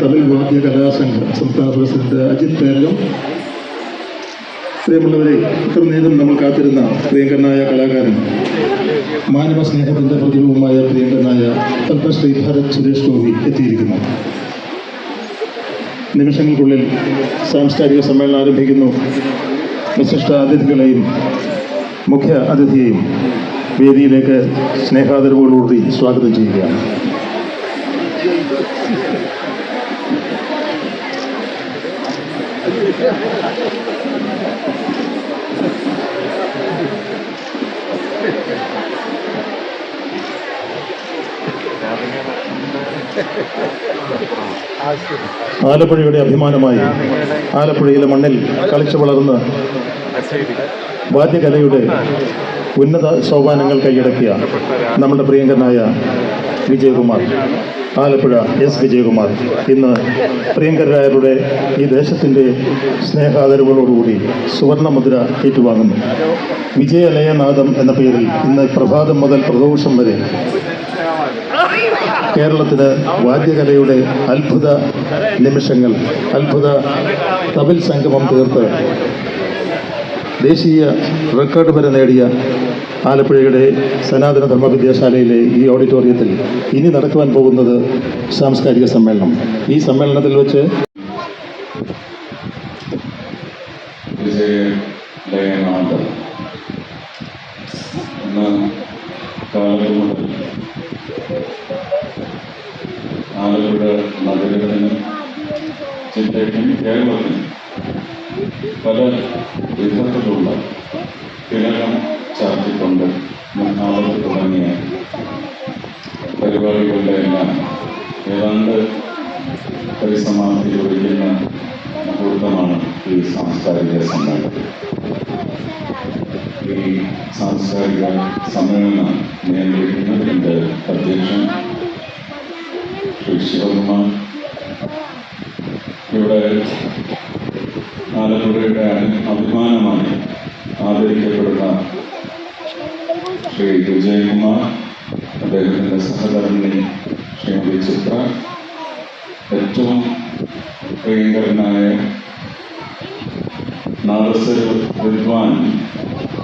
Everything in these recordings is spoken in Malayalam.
തമിഴ് വാദ്യ കലാസംഘം സംസ്ഥാന പ്രസിഡന്റ് അജിത് പേരകം. പ്രിയമുള്ളവരെ ഇത്ര നേരം നമ്മൾ കാത്തിരുന്ന പ്രിയങ്കരനായ കലാകാരൻ മാനവ സ്നേഹത്തിന്റെ പ്രതിരൂപമായ പ്രിയങ്കരനായ പത്മശ്രീ ഭരത് സുരേഷ് ഗോപി എത്തിയിരിക്കുന്നു. നിമിഷങ്ങൾക്കുള്ളിൽ സാംസ്കാരിക സമ്മേളനം ആരംഭിക്കുന്നു. വിശിഷ്ട അതിഥികളെയും മുഖ്യ അതിഥിയെയും വേദിയിലേക്ക് സ്നേഹാദരവോടുകൂടി സ്വാഗതം ചെയ്യുകയാണ്. ആലപ്പുഴയുടെ അഭിമാനമായി ആലപ്പുഴയിലെ മണ്ണിൽ കളിച്ചു വളർന്ന് വാദ്യകലയുടെ ഉന്നത സോപാനങ്ങൾ കൈയടക്കിയ നമ്മുടെ പ്രിയങ്കരനായ വിജയകുമാർ ആലപ്പുഴ എസ് വിജയകുമാർ. ഇന്ന് പ്രിയങ്കരായരുടെ ഈ ദേശത്തിന്റെ സ്നേഹാദരവുകളോടുകൂടി സുവർണമുദ്ര ഏറ്റുവാങ്ങുന്നു. വിജയലയനാഥം എന്ന പേരിൽ ഇന്ന് പ്രഭാതം മുതൽ പ്രദോഷം വരെ കേരളത്തിന് വാദ്യകലയുടെ അത്ഭുത നിമിഷങ്ങൾ അത്ഭുത തബിൽ സംഗമം തീർത്ത് ദേശീയ റെക്കോർഡ് വരെ നേടിയ ആലപ്പുഴയുടെ സനാതന ധർമ്മ വിദ്യാശാലയിലെ ഈ ഓഡിറ്റോറിയത്തിൽ ഇനി നടക്കുവാൻ പോകുന്നത് സാംസ്കാരിക സമ്മേളനം. ഈ സമ്മേളനത്തിൽ വെച്ച് ആലപ്പുഴ നഗരത്തിനും ജില്ലയ്ക്കും കേരളത്തിനും പല വിധത്തിലുള്ള തിലകം ചാർത്തിക്കൊണ്ട് മുന്നാളത്ത് തുടങ്ങിയ പരിപാടികളുടെ എല്ലാം ഏതാണ്ട് പരിസമാപ്തി ഒഴിക്കുന്ന മുഹൂർത്തമാണ് ഈ സാംസ്കാരിക സമ്മേളനം. ഈ സാംസ്കാരിക സമ്മേളനം നിയന്ത്രിക്കുന്നതിന്റെ അധ്യക്ഷൻ ശ്രീ ശിവകുമാർ. ഇവിടെ ആലപ്പുഴയുടെ അഭിമാനമായി ആദരിക്കപ്പെടുന്ന ശ്രീ വിജയകുമാർ അദ്ദേഹത്തിന്റെ സഹധർമ്മിണി ശ്രീമതി ചിത്ര ഏറ്റവും പ്രിയങ്കരനായ നാദസ്വര വിദ്വാൻ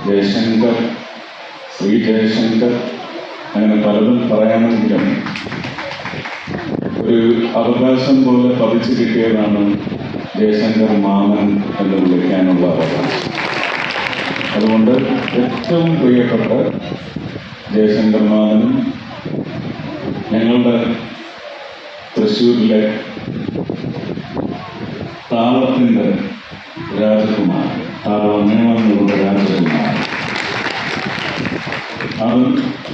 ജയശങ്കർ ശ്രീ ജയശങ്കർ. അങ്ങനെ പലതും പറയാമെങ്കിലും ഒരു അവകാശം പോലെ പതിച്ചു കിട്ടിയതാണ് ജയശങ്കർ മാമൻ എന്ന് വിളിക്കാനുള്ള അവകാശം അതുകൊണ്ട് ഏറ്റവും പ്രിയപ്പെട്ട ജയശങ്കർ മാമനും ഞങ്ങളുടെ തൃശ്ശൂരിലെ താളത്തിന്റെ രാജകുമാരൻ താളം മേളങ്ങളുടെ രാജകുമാർ അത്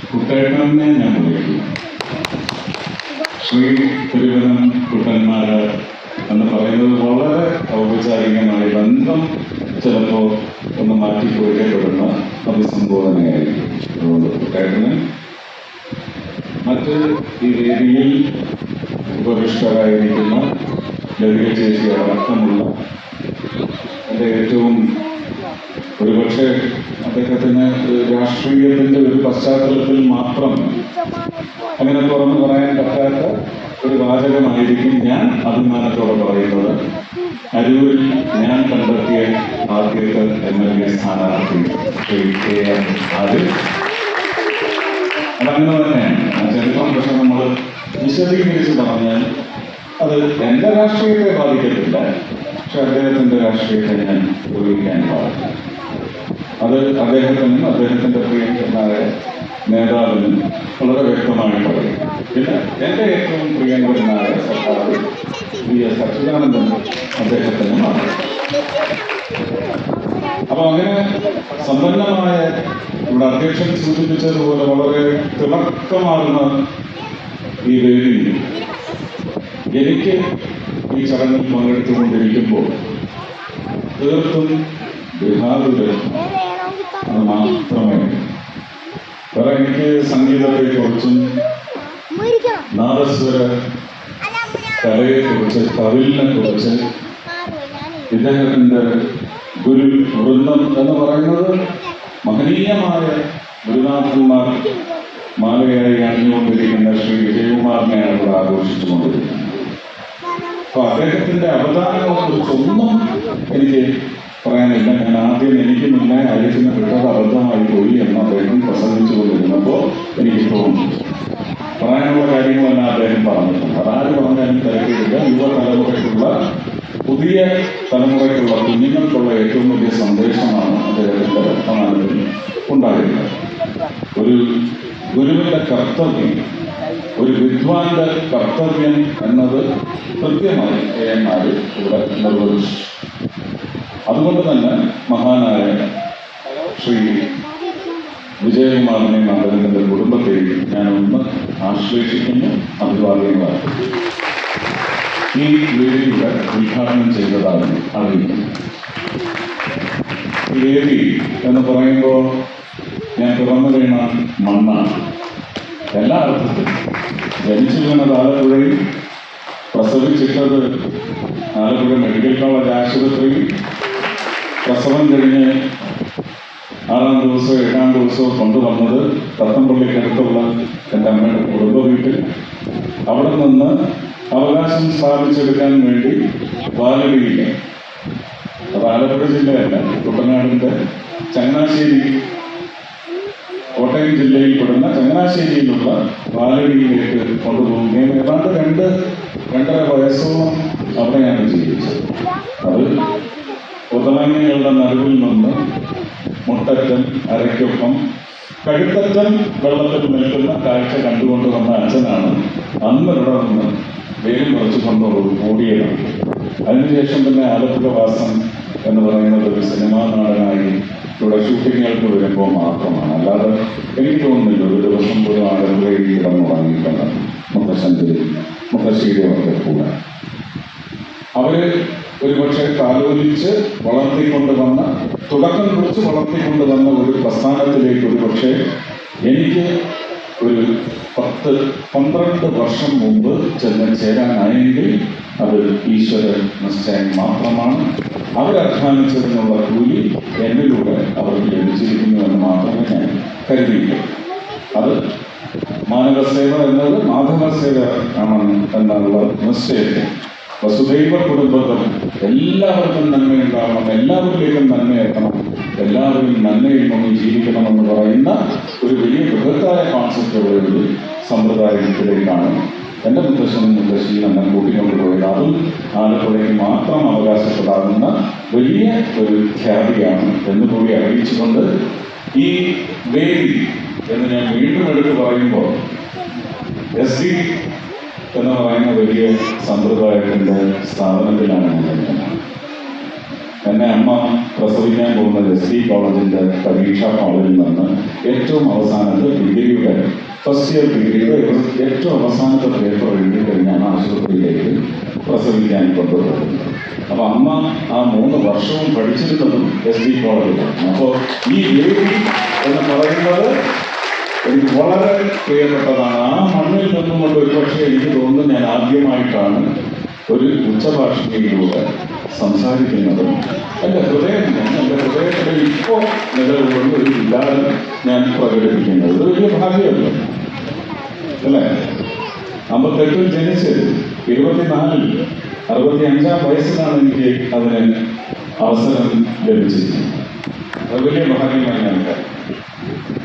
കുട്ടേട്ടനെ ഞാൻ വിളിക്കും ശ്രീ തിരുവനം കുട്ടന്മാര് എന്ന് പറയുന്നത് വളരെ ഔപചാരികമായി ബന്ധം ചിലപ്പോൾ ഒന്ന് മാറ്റി കുറിക്കപ്പെടുന്ന അഭിസംബോധനയായിരിക്കും. അതുകൊണ്ട് കുട്ടേട്ടന് ഈ വേദിയിൽ ഉപവിഷ്ടരായിരിക്കുന്ന ലളിത ചേച്ചി അടക്കമുള്ള എന്റെ ഏറ്റവും ഒരുപക്ഷെ അദ്ദേഹത്തിന് രാഷ്ട്രീയത്തിന്റെ ഒരു പശ്ചാത്തലത്തിൽ മാത്രം അങ്ങനെ തുറന്നു പറയാൻ പറ്റാത്ത ഒരു വാചകമായിരിക്കും ഞാൻ അഭിമാനത്തോടെ പറയുന്നത്. അരൂരിൽ ഞാൻ കണ്ടെത്തിയ ആദ്യത്തെ എം എൽ എ സ്ഥാനാർത്ഥി ശ്രീ കെ എം ആരിഫ് അതങ്ങനെ തന്നെയാണ് ആ ചരിത്രം പക്ഷെ നമ്മൾ വിശദീകരിച്ച് പറഞ്ഞാൽ അത് എന്റെ രാഷ്ട്രീയത്തെ ബാധിക്കത്തില്ല പക്ഷെ അദ്ദേഹത്തിന്റെ രാഷ്ട്രീയത്തെ ഞാൻ ഉപയോഗിക്കാൻ പാടില്ല. അത് അദ്ദേഹത്തിനും അദ്ദേഹത്തിന്റെ പ്രിയങ്കരനായ നേതാവിനും വളരെ വ്യക്തമായി പറയും. പിന്നെ എന്റെ ഏറ്റവും പ്രിയങ്കരനായ സർക്കാർ വി എസ് അച്യുതാനന്ദൻ അദ്ദേഹത്തിനുമാണ് അപ്പൊ അങ്ങനെ സമ്പന്നമായ ഇവിടെ അധ്യക്ഷൻ സൂചിപ്പിച്ചതുപോലെ വളരെ തിളക്കമാർന്ന ഈ വേദി എനിക്ക് ഈ ചടങ്ങിൽ പങ്കെടുത്തുകൊണ്ടിരിക്കുമ്പോൾ തീർത്തും ബിഹാറിലെ മാത്രമേ വേറെ എനിക്ക് സംഗീതത്തെക്കുറിച്ചും നാദസ്വര കലയെ കുറിച്ച് തവിലിനെ കുറിച്ച് ഇദ്ദേഹത്തിന്റെ ഗുരു വൃന്ദം എന്ന് പറയുന്നത് മഹനീയമായ ഗുരുനാഥന്മാർ മാലയായി അണിഞ്ഞുകൊണ്ടിരിക്കുന്ന ശ്രീ വിജയകുമാറിനെയാണ് ഇവിടെ ആഘോഷിച്ചുകൊണ്ടിരിക്കുന്നത് അപ്പൊ അദ്ദേഹത്തിന്റെ അവതാരങ്ങളെ കുറിച്ചൊന്നും എനിക്ക് പറയാനില്ല. ഞാൻ ആദ്യം എനിക്ക് മുന്നേ അയക്കുന്ന വിട്ടത് അബദ്ധമായി പോയി എന്ന് അദ്ദേഹം പ്രസംഗിച്ചുകൊണ്ടിരുന്നപ്പോൾ എനിക്ക് തോന്നി. പറയാനുള്ള കാര്യങ്ങളെല്ലാം അദ്ദേഹം പറഞ്ഞിട്ടുണ്ട്. അതാര് പറഞ്ഞാലും തിരക്കില്ല യുവതലമുറയ്ക്കുള്ള പുതിയ തലമുറയ്ക്കുള്ള കുഞ്ഞുങ്ങൾക്കുള്ള ഏറ്റവും വലിയ സന്ദേശമാണ് അദ്ദേഹത്തിന്റെ വർത്തമാനത്തിൽ ഉണ്ടായിരുന്നത്. ഒരു ഗുരുവിന്റെ കർത്തവ്യം ഒരു വിദ്വാന്റെ കർത്തവ്യം എന്നത് കൃത്യമായി ഏമാര് ഇവിടെ നിർവഹിച്ചു. അതുകൊണ്ട് തന്നെ മഹാനായ ശ്രീ വിജയകുമാറിനെയും അദ്ദേഹത്തിന്റെ കുടുംബത്തെയും ഞാൻ ഒന്ന് ആശ്ലേഷിക്കുന്നു അഭിവാദ്യങ്ങളാണ് ഈ വേദിയുടെ ഉദ്ഘാടനം ചെയ്തതാണ് അറിയുന്നത് വേദി എന്ന് പറയുമ്പോൾ ഞാൻ പിറന്നു വീണ മണ്ണാണ്. എല്ലാ അർത്ഥത്തിലും ജനിച്ചു വീണത് ആലപ്പുഴയിൽ പ്രസവിച്ചിട്ടത് ആലപ്പുഴ മെഡിക്കൽ കോളേജ് ആശുപത്രിയിൽ പ്രസവം കഴിഞ്ഞ് ആറാം ദിവസവും ഏഴാം ദിവസവും കൊണ്ടുവന്നത് തത്തമ്പള്ളിക്കടുത്തുള്ള എന്റെ അമ്മയുടെ കുടുംബ വീട്ടിൽ. അവിടെ നിന്ന് അവകാശം സ്ഥാപിച്ചെടുക്കാൻ വേണ്ടി ബാലവിയിൽ അത് ആലപ്പുഴ ജില്ലയല്ല കുട്ടനാടിന്റെ ചങ്ങനാശ്ശേരി കോട്ടയം ജില്ലയിൽ പെടുന്ന ചങ്ങനാശ്ശേരിയിലുള്ള ബാലവിയിലേക്ക് കൊണ്ടുപോവുകയും ഏതാണ്ട് രണ്ട് രണ്ടര വയസ്സോളം അവിടെയാണ് ജീവിച്ചത്. അത് ഉദമങ്ങയുടെ നടുവിൽ നിന്ന് മുട്ടറ്റൻ അരയ്ക്കൊപ്പം കഴുത്തറ്റൻ വെള്ളത്തിൽ നിൽക്കുന്ന കാഴ്ച കണ്ടുകൊണ്ട് വന്ന അച്ഛനാണ് അന്ന് ഇവിടെ നിന്ന് വേലും കുറച്ച് കൊണ്ടുള്ളത് കൂടിയത് അതിനുശേഷം പിന്നെ ആലപ്പുഴ വാസം എന്ന് പറയുന്നത് ഒരു സിനിമാ നാടനായി ഇവിടെ ഷൂട്ടിങ്ങുകൾക്ക് വരുമ്പോൾ മാത്രമാണ്. അല്ലാതെ എനിക്ക് തോന്നുന്നില്ല ഒരു ദിവസം പോലും ആലപ്പുഴയിൽ കിടന്നുറങ്ങിയിട്ടുണ്ട് മുത്തശ്ശന്റെ മുത്തശ്ശിയുടെ ഒക്കെ കൂടെ. അവർ ഒരുപക്ഷെ താലോചിച്ച് വളർത്തിക്കൊണ്ട് വന്ന തുടക്കം കുറിച്ച് വളർത്തിക്കൊണ്ട് വന്ന ഒരു പ്രസ്ഥാനത്തിലേക്ക് ഒരുപക്ഷെ എനിക്ക് ഒരു പത്ത് പന്ത്രണ്ട് വർഷം മുമ്പ് ചെന്ന് ചേരാനായെങ്കിൽ അത് ഈശ്വര നിശ്ചയം മാത്രമാണ്. അവരധ്വാനിച്ചതിനുള്ള കൂലി എന്നിലൂടെ അവർക്ക് ലഭിച്ചിരിക്കുന്നു എന്ന് മാത്രമേ ഞാൻ കരുതിയിട്ടുള്ളൂ. അത് മാനവസേവ എന്നത് മാധവസേവ ആണ് എന്നുള്ള നിശ്ചയത്തെ. വസുദൈവ കുടുംബത്തിൽ എല്ലാവർക്കും നന്മയുണ്ടാവണം. എല്ലാവരിലേക്കും നന്മയെത്തണം എല്ലാവരും നന്മയിൽ മുങ്ങി ജീവിക്കണമെന്ന് പറയുന്ന ഒരു വലിയ ബൃഹത്തായ കോൺസെപ്റ്റുള്ള ഒരു സമ്പ്രദായത്തിലേക്കാണ് എന്റെ മുത്തശ്ശനും മുത്തശ്ശിയും എന്നെ കൂട്ടിക്കൊണ്ടുപോയത്. അതും ആലപ്പുഴയ്ക്ക് മാത്രം അവകാശപ്പെടാവുന്ന വലിയ ഒരു ഖ്യാതിയാണ് എന്ന് കൂടി അറിയിച്ചുകൊണ്ട് ഈ വേദി എന്ന് ഞാൻ വീണ്ടും എടുത്ത് പറയുമ്പോൾ എസ് ഡി എന്ന് പറയുന്ന വലിയ സമ്പ്രദായത്തിന്റെ സ്ഥാപനത്തിലാണ് ഞാൻ. എന്നെ അമ്മ പ്രസവിക്കാൻ പോകുന്നത് എസ് ഡി കോളേജിന്റെ പരീക്ഷാ ഹാളിൽ നിന്ന് ഏറ്റവും അവസാനത്തെ ഡിഗ്രിയുടെ ഫസ്റ്റ് ഇയർ ഡിഗ്രിയുടെ ഏറ്റവും അവസാനത്തെ പേപ്പർ എഴുതി കഴിഞ്ഞാണ് ആശുപത്രിയിലേക്ക് പ്രസവിക്കാൻ കൊണ്ടുപോകുന്നത് അപ്പൊ അമ്മ ആ മൂന്ന് വർഷവും പഠിച്ചിരുന്നതും എസ് ഡി കോളേജിലാണ് അപ്പോൾ ഈ എന്ന് പറയുന്നത് എനിക്ക് വളരെ പ്രിയപ്പെട്ടതാണ്. ആ മണ്ണിൽ ഒരു ഒരുപക്ഷെ എനിക്ക് തോന്നുന്നു ഞാൻ ആദ്യമായിട്ടാണ് ഒരു ഉച്ചഭാഷണിയിലൂടെ സംസാരിക്കുന്നത്. എന്റെ ഹൃദയത്തിൽ എന്റെ ഹൃദയത്തിൽ ഇപ്പോൾ നിലവിലുള്ള ഒരു വികാരം ഞാൻ പ്രകടിപ്പിക്കുന്നത്. ഇത് വലിയ ഭാഗ്യമല്ല. അല്ലേ? അമ്പത്തെട്ടിൽ ജനിച്ച് ഇരുപത്തിനാലിൽ അറുപത്തി അഞ്ചാം വയസ്സിലാണ് എനിക്ക് അതിന് അവസരം ലഭിച്ചിരിക്കുന്നത്. അത് വലിയ ഭാഗ്യമായി ഞാൻ.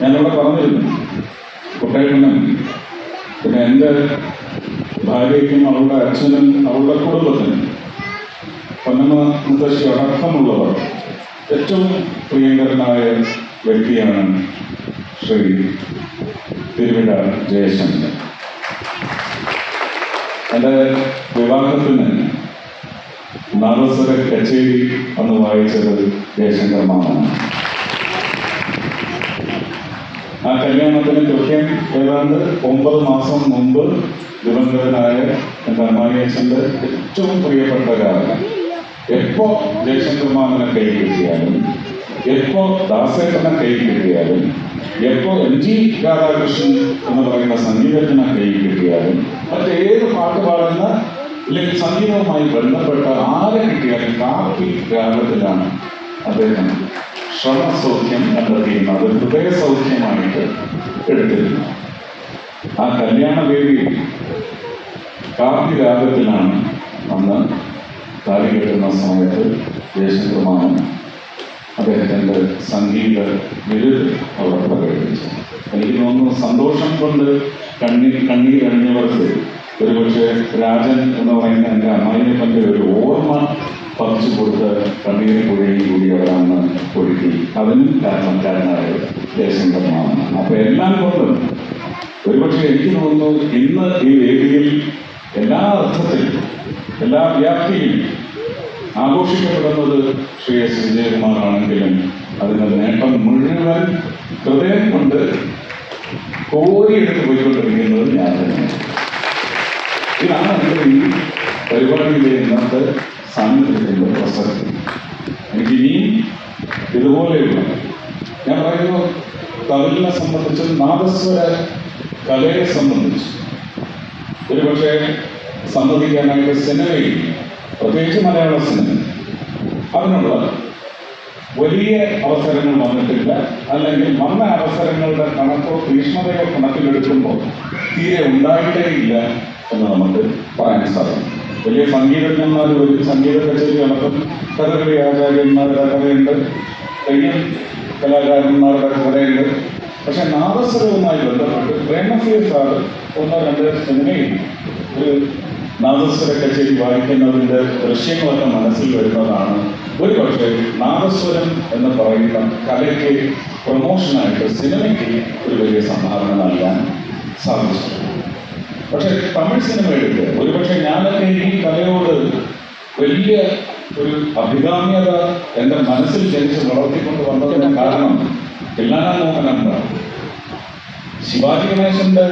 ഞാനിവിടെ പറഞ്ഞിരുന്നു. കുട്ടേട്ടനും പിന്നെ എന്റെ ഭാര്യയ്ക്കും അവളുടെ അച്ഛനും അവളുടെ കുടുംബത്തിനും പൊന്നമ്മ മുത്തശ്ശി അടക്കമുള്ളവർ ഏറ്റവും പ്രിയങ്കരനായ വ്യക്തിയാണ് ശ്രീ തിരുവിട ജയശങ്കർ. എന്റെ വിവാഹത്തിന് നാദസ്വര കച്ചേരി അന്ന് വായിച്ചത് ജയശങ്കർ മാമാണ് ആ കല്യാണത്തിന് കൃത്യം ഏതാണ്ട് ഒമ്പത് മാസം മുമ്പ് ദിവംഗതനായ എന്റെ അച്ഛന്റെ ഏറ്റവും പ്രിയപ്പെട്ട കാരണം എപ്പോ ജയശങ്കർമാമനെ കൈ കിട്ടിയാലും എപ്പോ ദാസേട്ടനെ കൈ കിട്ടിയാലും എപ്പോ എം ജി രാധാകൃഷ്ണൻ എന്ന് പറയുന്ന സംഗീതജ്ഞനെ കൈ കിട്ടിയാലും മറ്റേത് പാട്ട് പാടുന്ന അല്ലെങ്കിൽ സംഗീതവുമായി ബന്ധപ്പെട്ട ആരെ കിട്ടിയാലും കാപ്പി രാഗത്തിലാണ് അദ്ദേഹം. ശ്രമസൗഖ്യം കണ്ടെത്തിയിരുന്നത് അത് ഹൃദയ സൗഖ്യമായിട്ട് എടുത്തിരുന്നു. ആ കല്യാണ വേദി കാർത്തിരാഗത്തിലാണ് അന്ന് താലി കെട്ടുന്ന സമയത്ത് ദേശകുമാരൻ അദ്ദേഹത്തിന്റെ സംഗീത വിരുദ് അവിടെ പ്രകടിപ്പിച്ചു. എനിക്ക് തോന്നുന്നു സന്തോഷം കൊണ്ട് കണ്ണീർ കണ്ണീരണിഞ്ഞവർക്ക് ഒരുപക്ഷെ രാജൻ എന്ന് പറയുന്ന എന്റെ പറ്റിയ ഒരു ഓർമ്മ പറിച്ചു കൊടുത്ത് കണ്ണീര് പുഴയിൽ കൂടി അവരാണ് ഒഴുക്കി. അതിനും കാരണക്കാരനായ ദേശംഗമാണ് അപ്പൊ എല്ലാം കൊണ്ടും ഒരുപക്ഷെ എനിക്ക് തോന്നുന്നു ഇന്ന് ഈ വേദിയിൽ എല്ലാ അർത്ഥത്തിലും എല്ലാ വ്യാപ്തിയിലും ആഘോഷിക്കപ്പെടുന്നത് ശ്രീ എസ് വിജയകുമാറാണെങ്കിലും അതിന്റെ നേട്ടം മുഴുവൻ ഹൃദയം കൊണ്ട് കോരിയെടുത്ത് പോയിക്കൊണ്ടിരിക്കുന്നത് ഞാൻ തന്നെയാണ്. ഇതാണ് നമ്മുടെ ഈ പരിപാടിയിലെ ഇന്നത്തെ സാന്നിധ്യത്തിന്റെ പ്രസക്തി എനിക്ക് ഇനിയും ഇതുപോലെയുള്ള ഞാൻ പറയുന്നു തമിഴിനെ സംബന്ധിച്ച് നാദസ്വര കലയെ സംബന്ധിച്ച് ഒരുപക്ഷെ സംബന്ധിക്കാനായിട്ട് സിനിമയിൽ പ്രത്യേകിച്ച് മലയാള സിനിമ അതിനുള്ള വലിയ അവസരങ്ങൾ വന്നിട്ടില്ല അല്ലെങ്കിൽ വന്ന അവസരങ്ങളുടെ കണക്കോ തീക്ഷ്ണതയോ കണക്കിലെടുക്കുമ്പോൾ തീരെ ഉണ്ടായിട്ടേ ഇല്ല എന്ന് നമുക്ക് പറയാൻ സാധിക്കും. വലിയ സംഗീതജ്ഞന്മാർ ഒരു സംഗീത കച്ചേരി നടത്തും. കഥകളി ആചാര്യന്മാരുടെ കഥയുണ്ട്. തെയ്യം കലാകാരന്മാരുടെ കഥയുണ്ട്. പക്ഷെ നാദസ്വരവുമായി ബന്ധപ്പെട്ട് പ്രേമസിയ സാർ ഒന്നോ രണ്ട് സിനിമയിൽ ഒരു നാദസ്വര കച്ചേരി വായിക്കുന്നതിന്റെ ദൃശ്യങ്ങളൊക്കെ മനസ്സിൽ വരുന്നതാണ്. ഒരു പക്ഷേ നാദസ്വരം എന്ന് പറയുന്ന കലയ്ക്ക് പ്രൊമോഷനായിട്ട് സിനിമയ്ക്ക് ഒരു വലിയ സംഭാവന നൽകാൻ സാധിച്ചു പക്ഷെ തമിഴ് സിനിമയിലേക്ക് ഒരുപക്ഷെ ഞാനൊക്കെ ഈ കലയോട് വലിയ ഒരു അഭികാമ്യത എന്റെ മനസ്സിൽ ജനിച്ച് വളർത്തിക്കൊണ്ട് വന്നതിന് കാരണം എല്ലാനാ മോഹനാണ് ശിവാജി ഗണേശന്റെ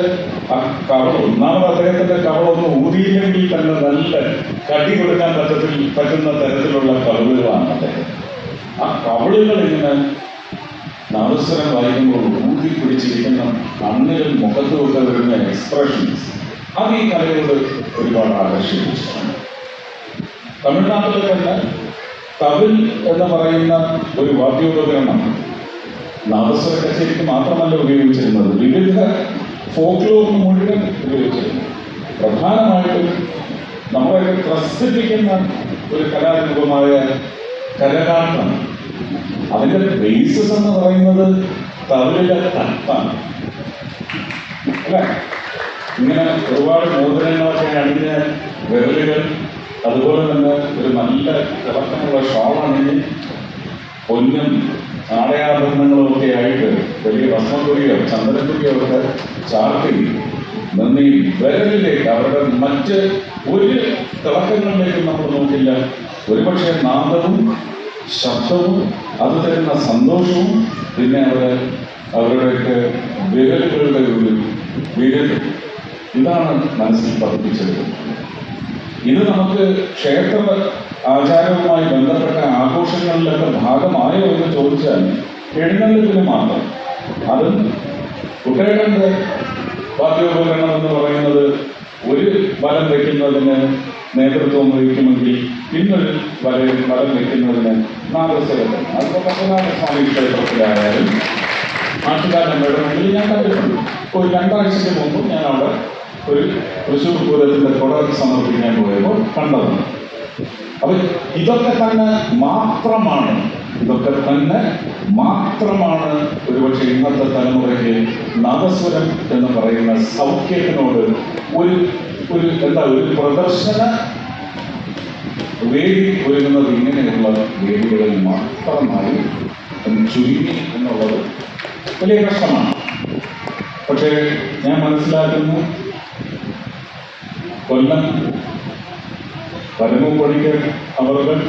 ആ കവൾ ഒന്നാമത് അദ്ദേഹത്തിന്റെ കവളൊന്ന് ഊതിയില്ലെങ്കിൽ തന്നെ നല്ല കടി കൊടുക്കാൻ പറ്റത്തിൽ പറ്റുന്ന തരത്തിലുള്ള കവളുകളാണ് അദ്ദേഹം. ആ കവളുകൾ ഇങ്ങനെ നാദസ്വരം വായിക്കുമ്പോൾ ഊതി പിടിച്ചിരിക്കുന്ന കണ്ണിലും മുഖത്തും ഒക്കെ വരുന്ന എക്സ്പ്രഷൻസ് അത് ഈ കലയോട് ഒരുപാട് ആകർഷിച്ചിട്ടുണ്ട് തമിഴ്നാട്ടിൽ തന്നെ തവിൽ എന്ന് പറയുന്ന ഒരു വാദ്യോപകരണം നാദസ്വര കച്ചേരിക്ക് മാത്രമല്ല ഉപയോഗിച്ചിരുന്നത്. വിവിധ ഫോക്ലോർ മുഴുവൻ ഉപയോഗിച്ചിരുന്നു. പ്രധാനമായിട്ടും നമ്മളെ ത്രസിപ്പിക്കുന്ന ഒരു കലാരൂപമായ കരകാട്ടം. അതിന്റെ ബേസിസ് എന്ന് പറയുന്നത് തവിലിലെ തട്ടാണ് അല്ലേ? ഇങ്ങനെ ഒരുപാട് മോതിരങ്ങളൊക്കെ അണിഞ്ഞ വിരലുകൾ അതുപോലെ തന്നെ ഒരു നല്ല തിളക്കമുള്ള ഷോൾ അണിഞ്ഞ് പൊന്നും ആടയാഭരണങ്ങളും ഒക്കെ ആയിട്ട് വലിയ ഭസ്മക്കുറിയോ ചന്ദനക്കുറിയോ ഒക്കെ ചാർത്തി നന്ദി. വിരലിലേക്ക് അവരുടെ മറ്റ് ഒരു തിളക്കങ്ങളിലേക്കും നമ്മൾ നോക്കില്ല. ഒരുപക്ഷെ നാദവും ശബ്ദവും അത് തരുന്ന സന്തോഷവും പിന്നെ അവർ അവരുടെയൊക്കെ വിരലുകളുടെ ഒരു വിരൽ ഇതാണ് മനസ്സിൽ പതിപ്പിച്ചത്. ഇത് നമുക്ക് ക്ഷേത്ര ആചാരവുമായി ബന്ധപ്പെട്ട ആഘോഷങ്ങളിലൊക്കെ ഭാഗമായോ എന്ന് ചോദിച്ചാൽ എഴുന്നള്ളിപ്പിന് മാത്രം. അത് കുട്ടേടന്റെ വാദ്യോപകരണം എന്ന് പറയുന്നത് ഒരു വലം വയ്ക്കുന്നതിന് നേതൃത്വം വഹിക്കുമെങ്കിൽ പിന്നൊരു വല വലം വയ്ക്കുന്നതിന് നാദസ്വരത്തിന് അതിപ്പോ പത്മനാഭസ്വാമി ക്ഷേത്രത്തിലായാലും നാട്ടുകാരൻ വേണമെങ്കിൽ ഞാൻ കണ്ടിട്ടുണ്ട്. ഒരു രണ്ടാഴ്ചയ്ക്ക് മുമ്പ് ഞാൻ അവിടെ ഒരു തൃശ്ശൂർ പൂരത്തിന്റെ തുടർ സമർപ്പിക്കാൻ പോയപ്പോൾ കണ്ടതാണ്. അപ്പൊ ഇതൊക്കെ തന്നെ മാത്രമാണ് ഇതൊക്കെ തന്നെ മാത്രമാണ് ഒരുപക്ഷെ ഇന്നത്തെ തലമുറയ്ക്ക് നാദസ്വരം എന്ന് പറയുന്ന സൗഖ്യത്തിനോട് ഒരു ഒരു എന്താ ഒരു പ്രദർശന വേദി ഒരുങ്ങുന്നത് ഇങ്ങനെയുള്ള വേദികളിൽ മാത്രമായി ചുരുങ്ങി എന്നുള്ളത് വലിയ കഷ്ടമാണ്. പക്ഷേ ഞാൻ മനസ്സിലാക്കുന്നു കൊല്ലം. പരമപ്പടിക്കർ അവർകൾ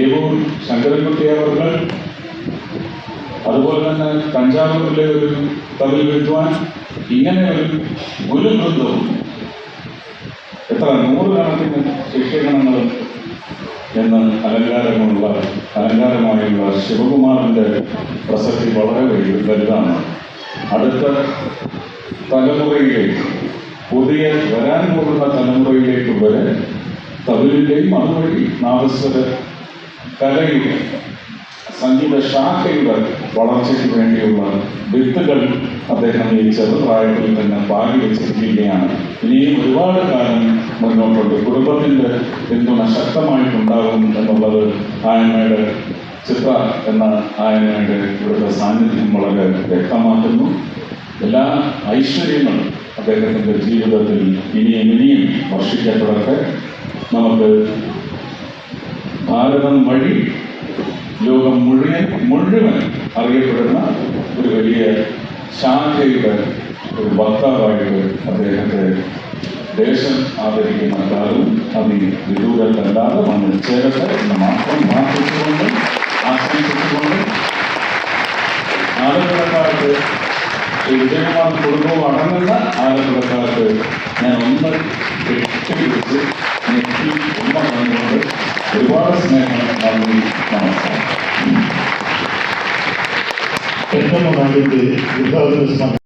ഏവൂർ ശങ്കരൻകുട്ടി അവർകൾ അതുപോലെ തന്നെ തഞ്ചാവൂരിലെ ഒരു തമിഴ് വിദ്വാൻ ഇങ്ങനെ ഒരു ഗുരുവൃന്ദവും എത്ര നൂറുകണക്കിന് ശിഷ്യഗണങ്ങളും എന്ന് അലങ്കാരമുള്ള അലങ്കാരമായുള്ള ശിവകുമാറിന്റെ പ്രസക്തി വളരെ വലുതാണ്. അടുത്ത തലമുറയിലേക്ക് പുതിയ വരാൻ പോകുന്ന തലമുറയിലേക്ക് വരെ തമിഴിന്റെയും അതുവഴി നാദസ്വര കലയുടെ സംഗീത ശാഖയുടെ വളർച്ചയ്ക്ക് വേണ്ടിയുള്ള വിത്തുകൾ അദ്ദേഹം ഈ ചെറുപ്രായത്തിൽ തന്നെ പാകി വെച്ചിരിക്കുകയാണ്. ഇനിയും ഒരുപാട് കാലം മുന്നോട്ടുണ്ട്. കുടുംബത്തിന്റെ പിന്തുണ ശക്തമായിട്ടുണ്ടാകും എന്നുള്ളത് ആയമ്മയുടെ ചിത്ര എന്ന ആയമ്മയുടെ ഇവിടുത്തെ സാന്നിധ്യം വളരെ വ്യക്തമാക്കുന്നു. എല്ലാ ഐശ്വര്യങ്ങളും അദ്ദേഹത്തിന്റെ ജീവിതത്തിൽ ഇനിയും ഇനിയും വർഷിക്കപ്പെടട്ടെ നമുക്ക് ഭാരതം വഴി ലോകം മുഴുവൻ മുഴുവൻ അറിയപ്പെടുന്ന ഒരു വലിയ ശാഖയുടെ ഒരു വക്താവായിട്ട് അദ്ദേഹത്തെ ദേശം ആദരിക്കുന്ന കാലവും അതി വിദൂരത്തല്ലാതെ വന്ന് ചേരട്ടെ എന്ന് മാത്രം പ്രാർത്ഥിച്ചുകൊണ്ട് ആശംസിച്ചുകൊണ്ട് ആലപ്പുഴക്കാർക്ക് ഈ വിജയകുമാർ കുടുംബവും അടങ്ങുന്ന ആലപ്പുഴക്കാർക്ക് ഞാൻ ഒന്ന് കെട്ടിപ്പിടിച്ച് ഒരുപാട് സ്നേഹം നമസ്കാരം. എന്റെ